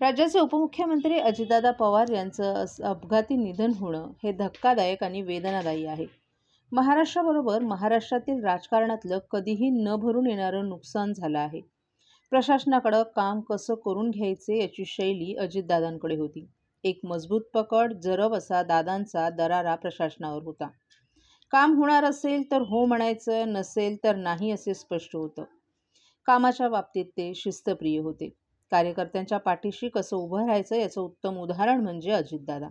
राज्याचे उपमुख्यमंत्री अजितदादा पवार यांचं अपघाती निधन होणं हे धक्कादायक आणि वेदनादायी आहे. महाराष्ट्राबरोबर महाराष्ट्रातील राजकारणातलं कधीही न भरून येणारं नुकसान झालं आहे. प्रशासनाकडं काम कसं करून घ्यायचे याची शैली अजितदादांकडे होती. एक मजबूत पकड जरब असा दादांचा दरारा प्रशासनावर होता. काम होणार असेल तर हो म्हणायचं नसेल तर नाही असे स्पष्ट होतं. कामाच्या बाबतीत ते शिस्तप्रिय होते. कार्यकर्त्यांच्या पाठीशी कसं उभं राहायचं याचं उत्तम उदाहरण म्हणजे अजितदादा.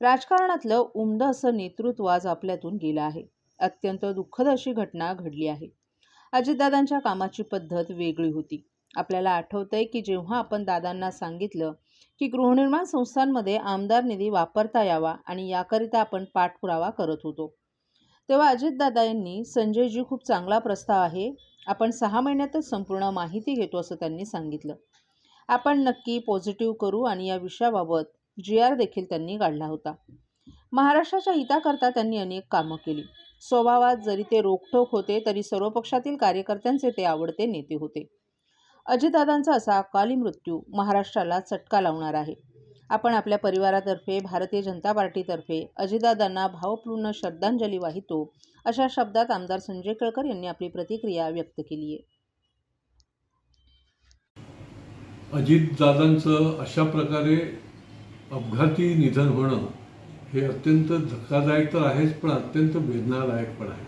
राजकारणातलं उमदं असं नेतृत्व आज आपल्यातून गेलं आहे. अत्यंत दुःखद अशी घटना घडली आहे. अजितदादांच्या कामाची पद्धत वेगळी होती. आपल्याला आठवतंय की जेव्हा आपण दादांना सांगितलं की गृहनिर्माण संस्थांमध्ये आमदार निधी वापरता यावा आणि याकरिता आपण पाठपुरावा करत होतो. तेव्हा अजितदादा यांनी संजयजी खूप चांगला प्रस्ताव आहे. आपण सहा महिन्यातच संपूर्ण माहिती घेतो असं त्यांनी सांगितलं. आपण नक्की पॉझिटिव्ह करू आणि या विषयाबाबत जी आर देखील त्यांनी काढला होता. महाराष्ट्राच्या हिताकरता त्यांनी अनेक कामं केली. स्वभावात जरी ते रोखठोक होते तरी सर्व पक्षातील कार्यकर्त्यांचे ते आवडते नेते होते. अजितदादांचा असा अकाली मृत्यू महाराष्ट्राला चटका लावणार आहे. आपण आपल्या परिवारातर्फे भारतीय जनता पार्टीतर्फे अजितदादांना भावपूर्ण श्रद्धांजली वाहितो अशा शब्दात आमदार संजय केळकर यांनी आपली प्रतिक्रिया व्यक्त केली आहे अजितदादांचं अशा प्रकारे अपघाती निधन होणं हे अत्यंत धक्कादायक तर आहेच पण अत्यंत वेदनादायक पण आहे.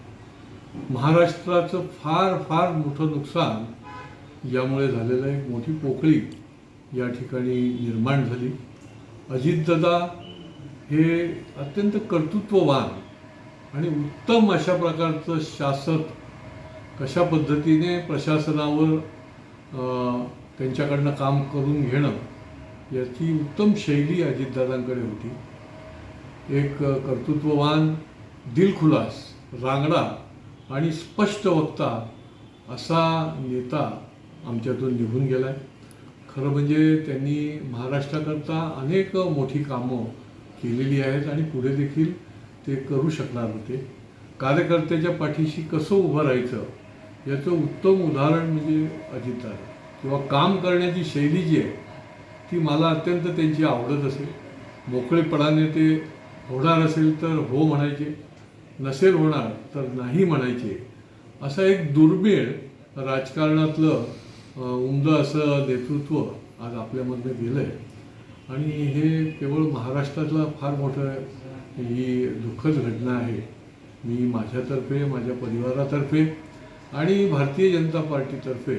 महाराष्ट्राचं फार फार मोठं नुकसान यामुळे झालेलं एक मोठी पोकळी या ठिकाणी निर्माण झाली. अजितदादा हे अत्यंत कर्तृत्ववान आणि उत्तम अशा प्रकारचं शासक कशा पद्धतीने प्रशासनावर त्यांच्याकडनं काम करून घेणं याची उत्तम शैली अजितदादांकडे होती. एक कर्तृत्ववान दिलखुलास रांगडा आणि स्पष्ट वक्ता असा नेता आमच्यातून निघून गेला आहे खरं म्हणजे त्यांनी महाराष्ट्राकरता अनेक मोठी कामं केलेली आहेत आणि पुढे देखील ते करू शकणार होते. कार्यकर्त्याच्या पाठीशी कसं उभं राहायचं याचं उत्तम उदाहरण म्हणजे अजितदादा. किंवा काम करण्याची शैली जी आहे ती मला अत्यंत त्यांची आवडत असेल. मोकळेपणाने ते होणार असेल तर हो म्हणायचे नसेल होणार तर नाही म्हणायचे. असं एक दुर्मिळ राजकारणातलं उमदं असं नेतृत्व आज आपल्यामधनं गेलं आहे आणि हे केवळ महाराष्ट्रातलं फार मोठं ही दुःखद घटना आहे. मी माझ्यातर्फे माझ्या परिवारातर्फे आणि भारतीय जनता पार्टीतर्फे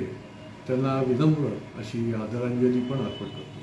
त्यांना विनम्र अशी आदरांजली पण अर्पण करतो.